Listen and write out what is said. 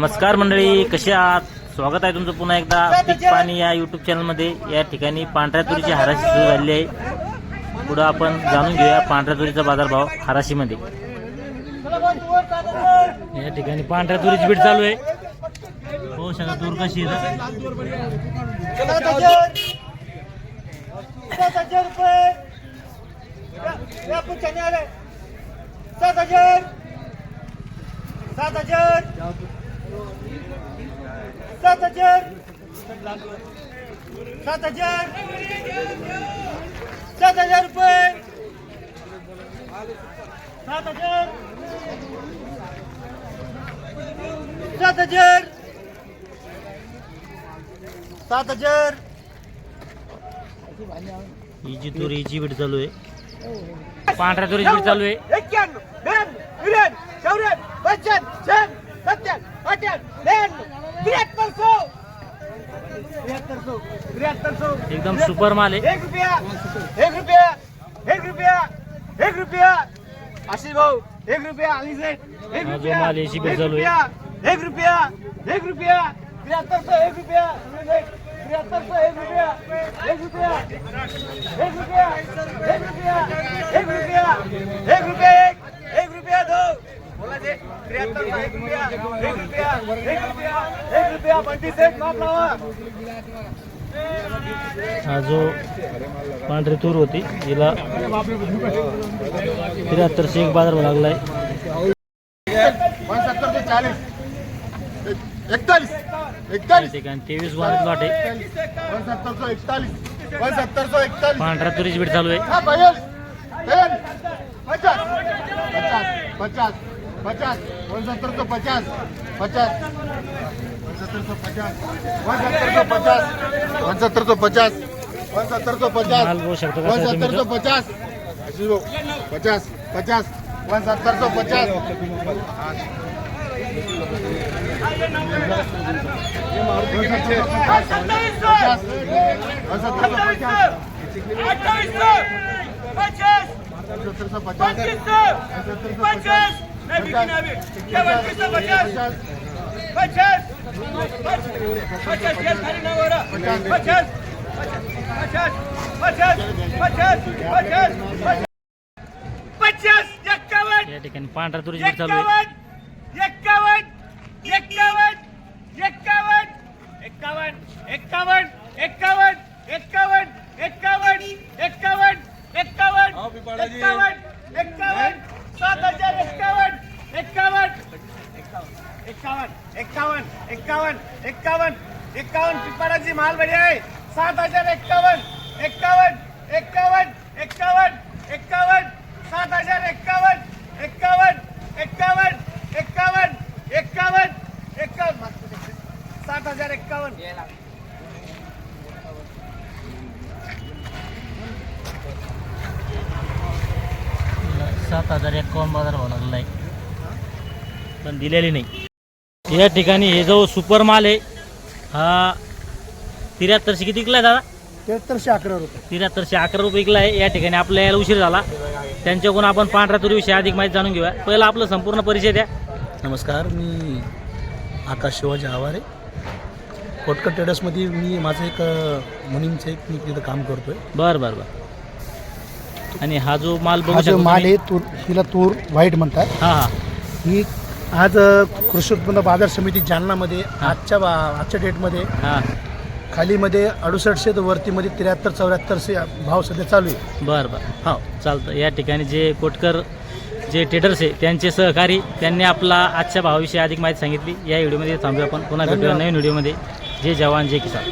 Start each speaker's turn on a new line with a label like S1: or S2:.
S1: नमस्कार मंडळी कसे आहात? स्वागत आहे तुमचं पुन्हा एकदा पीक पाणी या युट्यूब चॅनलमध्ये या ठिकाणी पांढऱ्या तुरीची हाराशी सुरू झालेली आहे. पुढं आपण जाणून घेऊया पांढऱ्या तुरीचा बाजारभाव हाराशीमध्ये. या ठिकाणी पांढऱ्या तुरीची बीट चालू आहे. हो सगळं दूर कशी आहे?
S2: सात हजार. सात हजार. सात हजार. सात हजार. सात हजार रुपये. सात हजार. सात हजार. सात हजार.
S1: ही जी तुरी हिची बीट चालू आहे. पांढऱ्या तुरीची बीट चालू आहे.
S2: एक्क्याण्णव ब्याण्णव सत्त्याण्णव अठ्ठ्याण्णव ब्याण्णव त्र्याहत्तर सौ त्र्याहत्तर सौ त्र्याहत्तर सौ
S1: एकदम सुपर माल आहे
S2: एक रुपया एक रुपया एक रुपया एक रुपया आशिष भाऊ एक रुपया सेठ एक
S1: हा
S2: रुपया एक. रुपया एक रुपया एक रुपया त्र्याहत्तर सौ एक रुपया त्र्याहत्तर सौ एक रुपया एक रुपया एक रुपया एक रुपया एक रुपया एक रुपया
S1: हा जो पांढरी तूर होती हिला त्र्याहत्तरशे एक बाजार लागलाय. तेवीस बाजार वाटे. पांढरा तुरीची भेट चालू आहे.
S3: पचास. पचास. પચાસ પંચોતેર તો પચાસ પચાસ પંચોતેર તો પચાસ પંચોતેર તો પચાસ પંચોતેર તો પચાસ પંચોતેર તો પચાસ પંચોતેર તો પચાસ પચાસ પચાસ પંચોતેર
S1: તો પચાસ પચાસ
S3: પંચોતેર
S1: તો
S3: પચાસ પંચોતેર
S1: पचास.
S3: पचास. खाली नाव पचास. पचास. पचास. पचास. पचास. पचास.
S2: एक्कावन्न.
S1: या ठिकाणी पांढरा तुरी चालू आहे.
S2: एक्कावन्न. एक्कावन्न. एक्कावन्न. एक्कावन्न. एक्कावन्न. एक्कावन्न. एक्कावन्न एक्कावन्न एक्कावन्न एक्कावन्न एक्कावन्न माल बरी आहे सात हजार एक्कावन्न एक्कावन्न एक्कावन्न एक्कावन्न एक्कावन्न सात हजार एक्कावन्न एक्कावन्न एक्कावन्न एक्कावन्न एक्कावन्न एक्कावन्न सात हजार एक्कावन्न
S1: सात हजार एकावन्न बाजार भाव लागला आहे पण दिलेली नाही या ठिकाणी हे जो सुपर माल आहे हा त्र्याहत्तरशे किती विकलाय दादा?
S2: त्र्याहत्तरशे अकरा रुपये.
S1: त्र्याहत्तरशे अकरा रुपये विकला आहे या ठिकाणी आपल्याला यायला उशीर झाला. त्यांच्याकडून आपण पांढऱ्या तुरीविषयी अधिक माहिती जाणून घेऊया. पहिला आपलं संपूर्ण परिचय द्या.
S4: नमस्कार मी आकाश शिवाजी आवारे. कोटकर ट्रेडर्समध्ये मी माझं एक मुनीमचं एक मी तिथं काम करतोय.
S1: बरं बरं बरं. आणि हा जो माल बघू
S4: हा जो
S1: शकतो
S4: माल
S1: तुम्ही.
S4: आहे तूर हिला तूर व्हाईट म्हणतात.
S1: हा हा.
S4: ही आज कृषी उत्पन्न बाजार समिती जालनामध्ये आजच्या बा आजच्या डेटमध्ये
S1: हा.
S4: खालीमध्ये अडुसष्टशे तर वरतीमध्ये त्र्याहत्तर चौऱ्याहत्तरशे भाव सध्या चालू आहे.
S1: बरं बरं.
S4: हा
S1: चालतं. या ठिकाणी जे कोटकर जे ट्रेडर्स आहे त्यांचे सहकारी त्यांनी आपला आजच्या भावाविषयी अधिक माहिती सांगितली. या व्हिडिओमध्ये थांबूया आपण. पुन्हा भेटूया. नवीन व्हिडिओमध्ये. जय जवान जय किसान.